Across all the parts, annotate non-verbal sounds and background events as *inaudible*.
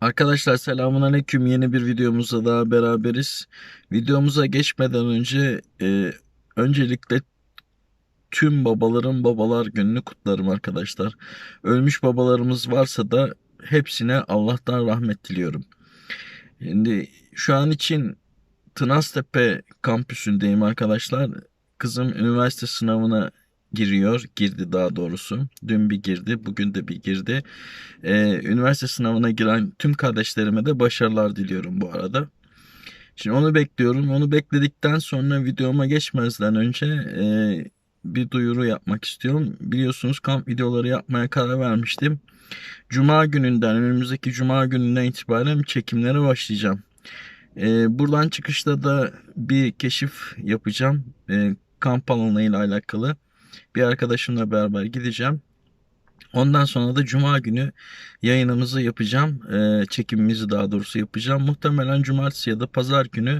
Arkadaşlar selamun aleyküm. Yeni bir videomuzda daha beraberiz. Videomuza geçmeden önce e, öncelikle tüm babaların babalar gününü kutlarım arkadaşlar. Ölmüş babalarımız varsa da hepsine Allah'tan rahmet diliyorum. Şimdi şu an için Tınaztepe kampüsündeyim arkadaşlar. Kızım üniversite sınavına giriyor. Girdi daha doğrusu. Dün bir girdi, bugün de bir girdi. Ee, üniversite sınavına giren tüm kardeşlerime de başarılar diliyorum bu arada. Şimdi onu bekliyorum. Onu bekledikten sonra videoma geçmezden önce e, bir duyuru yapmak istiyorum. Biliyorsunuz kamp videoları yapmaya karar vermiştim. Cuma gününden, önümüzdeki cuma gününden itibaren çekimlere başlayacağım. E, buradan çıkışta da bir keşif yapacağım. E, kamp alanıyla alakalı. Bir arkadaşımla beraber gideceğim. Ondan sonra da cuma günü yayınımızı yapacağım. E, çekimimizi daha doğrusu yapacağım. Muhtemelen cumartesi ya da pazar günü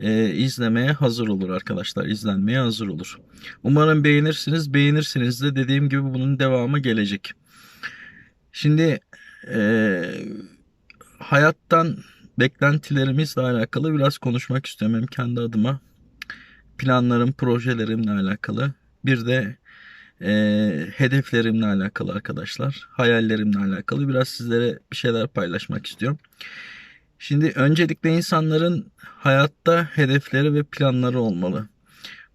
e, izlemeye hazır olur arkadaşlar. İzlenmeye hazır olur. Umarım beğenirsiniz. Beğenirsiniz de dediğim gibi bunun devamı gelecek. Şimdi e, hayattan beklentilerimizle alakalı biraz konuşmak istiyorum. Hem kendi adıma planlarım, projelerimle alakalı. Bir de e, hedeflerimle alakalı arkadaşlar. Hayallerimle alakalı biraz sizlere bir şeyler paylaşmak istiyorum. Şimdi öncelikle insanların hayatta hedefleri ve planları olmalı.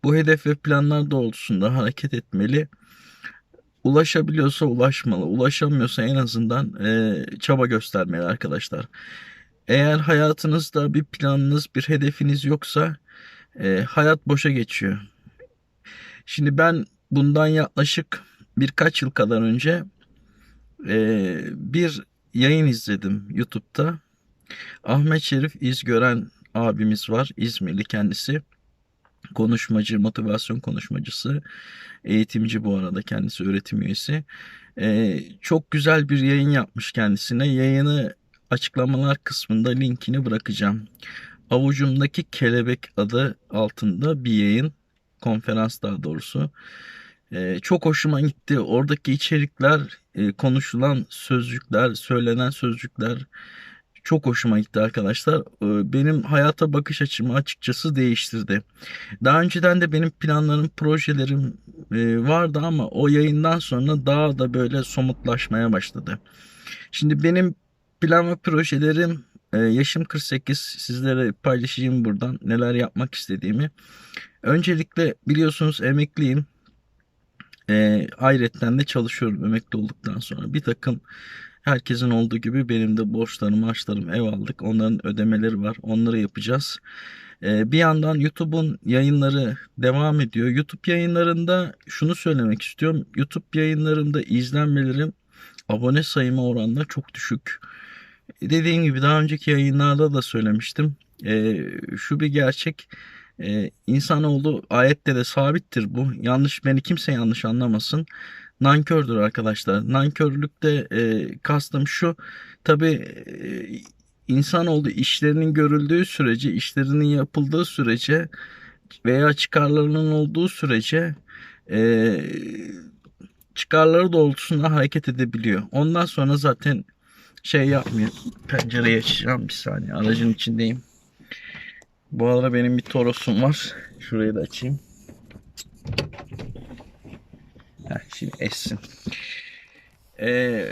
Bu hedef ve planlar doğrultusunda hareket etmeli. Ulaşabiliyorsa ulaşmalı. Ulaşamıyorsa en azından e, çaba göstermeli arkadaşlar. Eğer hayatınızda bir planınız, bir hedefiniz yoksa e, hayat boşa geçiyor. Şimdi ben bundan yaklaşık birkaç yıl kadar önce e, bir yayın izledim YouTube'da. Ahmet Şerif İzgören abimiz var. İzmirli kendisi. Konuşmacı, motivasyon konuşmacısı. Eğitimci bu arada kendisi öğretim üyesi. E, çok güzel bir yayın yapmış kendisine. Yayını açıklamalar kısmında linkini bırakacağım. Avucumdaki Kelebek adı altında bir yayın. Konferans daha doğrusu. Ee, çok hoşuma gitti. Oradaki içerikler, e, konuşulan sözcükler, söylenen sözcükler çok hoşuma gitti arkadaşlar. Ee, benim hayata bakış açımı açıkçası değiştirdi. Daha önceden de benim planlarım, projelerim e, vardı ama o yayından sonra daha da böyle somutlaşmaya başladı. Şimdi benim plan ve projelerim e, yaşım 48 sizlere paylaşacağım buradan neler yapmak istediğimi. Öncelikle biliyorsunuz emekliyim. E, ayrıca de çalışıyorum emekli olduktan sonra. Bir takım herkesin olduğu gibi benim de borçlarım, harçlarım, ev aldık. Onların ödemeleri var. Onları yapacağız. E, bir yandan YouTube'un yayınları devam ediyor. YouTube yayınlarında şunu söylemek istiyorum. YouTube yayınlarında izlenmelerim abone sayıma oranla çok düşük. Dediğim gibi daha önceki yayınlarda da söylemiştim. E, şu bir gerçek. E, insanoğlu ayette de sabittir bu. Yanlış beni kimse yanlış anlamasın. Nankördür arkadaşlar. Nankörlükte e, kastım şu. Tabi e, insanoğlu işlerinin görüldüğü sürece, işlerinin yapıldığı sürece veya çıkarlarının olduğu sürece e, çıkarları doğrultusunda hareket edebiliyor. Ondan sonra zaten şey yapmıyor. Pencereyi açacağım bir saniye. Aracın içindeyim. Bu arada benim bir Toros'um var. Şurayı da açayım. Heh, şimdi essin. Ee,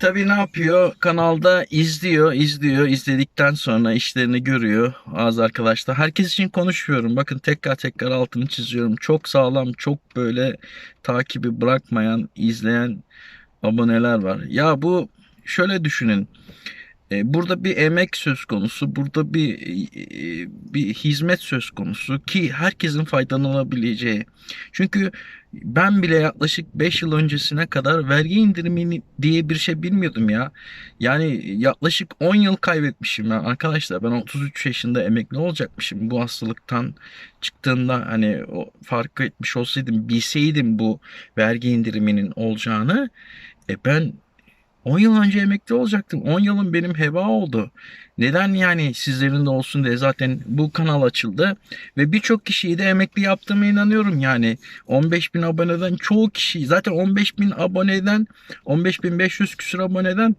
tabii ne yapıyor? Kanalda izliyor, izliyor. İzledikten sonra işlerini görüyor az arkadaşlar. Herkes için konuşuyorum. Bakın tekrar tekrar altını çiziyorum. Çok sağlam, çok böyle takibi bırakmayan, izleyen aboneler var. Ya bu şöyle düşünün. E, burada bir emek söz konusu, burada bir e, bir hizmet söz konusu ki herkesin faydalanabileceği. Çünkü ben bile yaklaşık 5 yıl öncesine kadar vergi indirimi diye bir şey bilmiyordum ya. Yani yaklaşık 10 yıl kaybetmişim ben arkadaşlar. Ben 33 yaşında emekli olacakmışım bu hastalıktan çıktığında hani o fark etmiş olsaydım, bilseydim bu vergi indiriminin olacağını e ben 10 yıl önce emekli olacaktım. 10 yılım benim heba oldu. Neden yani sizlerin de olsun diye zaten bu kanal açıldı. Ve birçok kişiyi de emekli yaptığıma inanıyorum yani. 15 bin aboneden çoğu kişi zaten 15 bin aboneden 15 bin 500 küsur aboneden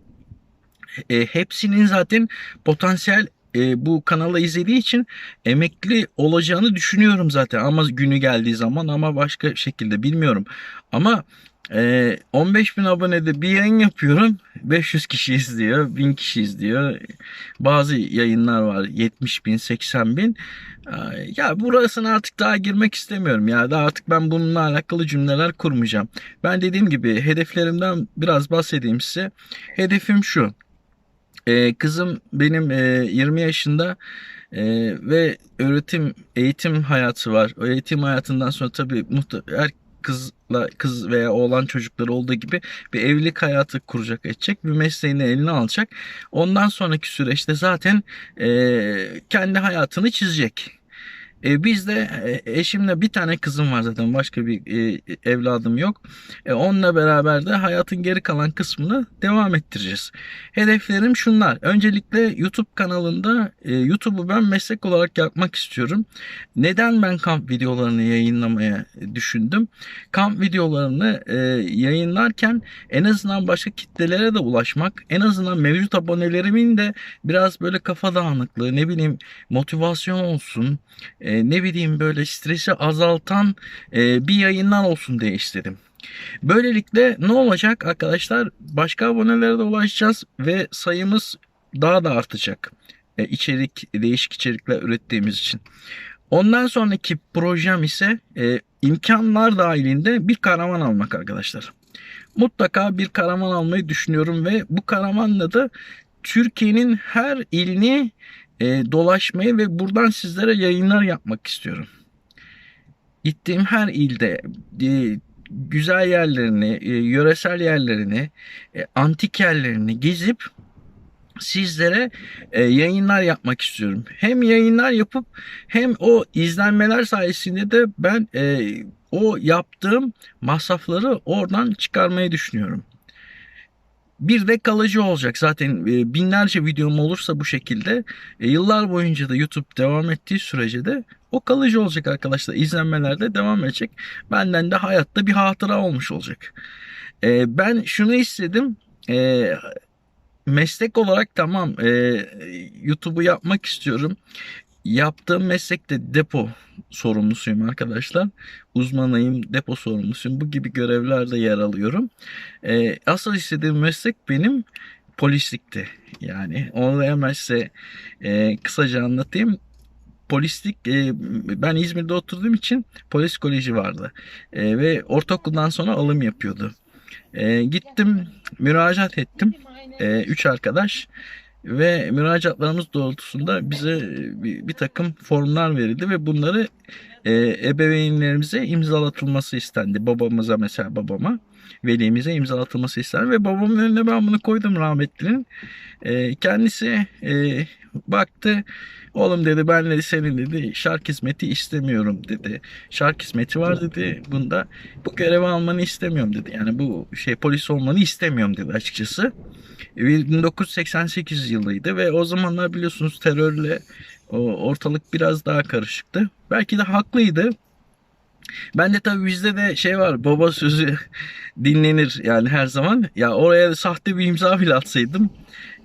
E, hepsinin zaten potansiyel e, bu kanalı izlediği için emekli olacağını düşünüyorum zaten ama günü geldiği zaman ama başka şekilde bilmiyorum. Ama e, 15 bin abonede bir yayın yapıyorum 500 kişi izliyor 1000 kişi izliyor bazı yayınlar var 70 bin 80 bin Ay, ya burasına artık daha girmek istemiyorum ya da artık ben bununla alakalı cümleler kurmayacağım. Ben dediğim gibi hedeflerimden biraz bahsedeyim size. Hedefim şu. Ee, kızım benim e, 20 yaşında e, ve öğretim eğitim hayatı var. O eğitim hayatından sonra tabii muhte- her kızla kız veya oğlan çocukları olduğu gibi bir evlilik hayatı kuracak edecek bir mesleğini eline alacak. Ondan sonraki süreçte zaten e, kendi hayatını çizecek. E, biz de e, eşimle bir tane kızım var zaten başka bir e, evladım yok. E, onunla beraber de hayatın geri kalan kısmını devam ettireceğiz. Hedeflerim şunlar. Öncelikle YouTube kanalında e, YouTube'u ben meslek olarak yapmak istiyorum. Neden ben kamp videolarını yayınlamaya düşündüm? Kamp videolarını e, yayınlarken en azından başka kitlelere de ulaşmak, en azından mevcut abonelerimin de biraz böyle kafa dağınıklığı, ne bileyim motivasyon olsun, e, ne bileyim böyle stresi azaltan e, bir yayından olsun diye istedim. Böylelikle ne olacak arkadaşlar? Başka abonelere de ulaşacağız ve sayımız daha da artacak. E, içerik, değişik içerikler ürettiğimiz için. Ondan sonraki projem ise e, imkanlar dahilinde bir karavan almak arkadaşlar. Mutlaka bir karavan almayı düşünüyorum ve bu karavanla da Türkiye'nin her ilini e, dolaşmayı ve buradan sizlere yayınlar yapmak istiyorum. Gittiğim her ilde e, güzel yerlerini, e, yöresel yerlerini, e, antik yerlerini gezip sizlere e, yayınlar yapmak istiyorum. Hem yayınlar yapıp hem o izlenmeler sayesinde de ben e, o yaptığım masrafları oradan çıkarmayı düşünüyorum. Bir de kalıcı olacak. Zaten e, binlerce videom olursa bu şekilde e, yıllar boyunca da YouTube devam ettiği sürece de o kalıcı olacak arkadaşlar. İzlenmelerde devam edecek. Benden de hayatta bir hatıra olmuş olacak. E, ben şunu istedim. Meslek olarak tamam YouTube'u yapmak istiyorum. Yaptığım meslekte depo sorumlusuyum arkadaşlar. Uzmanıyım, depo sorumlusuyum. Bu gibi görevlerde yer alıyorum. E, asıl istediğim meslek benim polislikti. Yani onu da hemen size e, kısaca anlatayım. Polislik, e, ben İzmir'de oturduğum için polis koleji vardı. E, ve ortaokuldan sonra alım yapıyordu. E, gittim, müracaat ettim. E, üç arkadaş ve müracaatlarımız doğrultusunda bize bir, bir takım formlar verildi ve bunları e, ebeveynlerimize imzalatılması istendi. Babamıza mesela babama, velimize imzalatılması istendi ve babamın önüne ben bunu koydum rahmetlinin. E, kendisi e, baktı. Oğlum dedi ben dedi senin dedi şark hizmeti istemiyorum dedi. Şark hizmeti var dedi. Bunda bu görevi almanı istemiyorum dedi. Yani bu şey polis olmanı istemiyorum dedi açıkçası. 1988 yılıydı ve o zamanlar biliyorsunuz terörle o ortalık biraz daha karışıktı. Belki de haklıydı. Ben de tabii bizde de şey var baba sözü *laughs* dinlenir yani her zaman. Ya oraya sahte bir imza bile atsaydım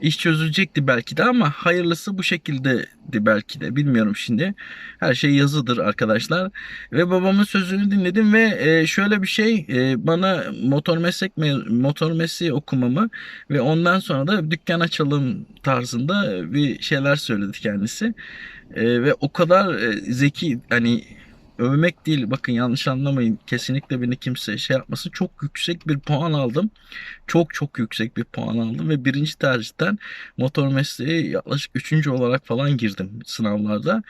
iş çözülecekti belki de ama hayırlısı bu şekildeydi belki de bilmiyorum şimdi. Her şey yazıdır arkadaşlar. Ve babamın sözünü dinledim ve e, şöyle bir şey e, bana motor meslek motor mesleği okumamı ve ondan sonra da dükkan açalım tarzında bir şeyler söyledi kendisi. E, ve o kadar zeki hani övmek değil. Bakın yanlış anlamayın. Kesinlikle beni kimse şey yapmasın. Çok yüksek bir puan aldım. Çok çok yüksek bir puan aldım ve birinci tercihten motor mesleği yaklaşık üçüncü olarak falan girdim sınavlarda.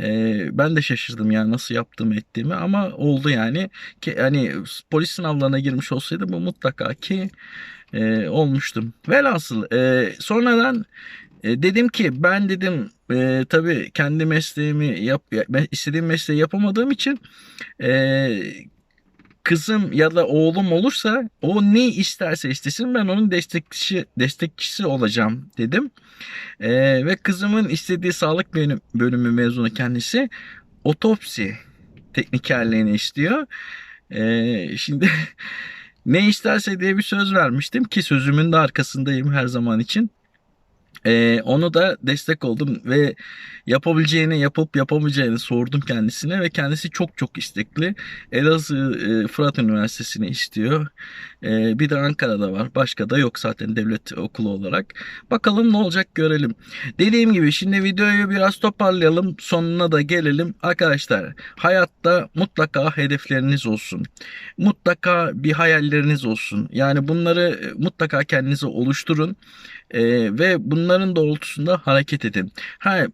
Ee, ben de şaşırdım yani nasıl yaptığımı ettiğimi ama oldu yani. Ki hani polis sınavlarına girmiş olsaydı bu mutlaka ki e, olmuştum. Velhasıl e, sonradan e, dedim ki ben dedim e, tabii kendi mesleğimi yap istediğim mesleği yapamadığım için e, kızım ya da oğlum olursa o ne isterse istesin ben onun destekçisi destekçisi olacağım dedim. E, ve kızımın istediği sağlık bölümü, bölümü mezunu kendisi otopsi teknikerliğini istiyor. E, şimdi *laughs* ne isterse diye bir söz vermiştim ki sözümün de arkasındayım her zaman için. Ee, onu da destek oldum ve yapabileceğini yapıp yapamayacağını sordum kendisine ve kendisi çok çok istekli. Elazığ e, Fırat Üniversitesi'ni istiyor. Ee, bir de Ankara'da var. Başka da yok zaten devlet okulu olarak. Bakalım ne olacak görelim. Dediğim gibi şimdi videoyu biraz toparlayalım. Sonuna da gelelim. Arkadaşlar hayatta mutlaka hedefleriniz olsun. Mutlaka bir hayalleriniz olsun. Yani bunları e, mutlaka kendinize oluşturun. Ee, ve bunların doğrultusunda hareket edin. Ha,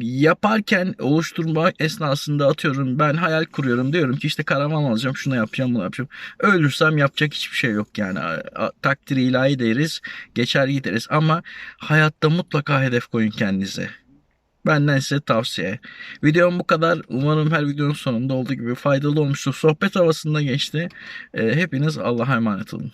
yaparken oluşturma esnasında atıyorum ben hayal kuruyorum diyorum ki işte karavan alacağım şunu yapacağım bunu yapacağım. Ölürsem yapacak hiçbir şey yok yani. Takdiri ilahi deriz geçer gideriz ama hayatta mutlaka hedef koyun kendinize. Benden size tavsiye. Videom bu kadar. Umarım her videonun sonunda olduğu gibi faydalı olmuştur. Sohbet havasında geçti. Ee, hepiniz Allah'a emanet olun.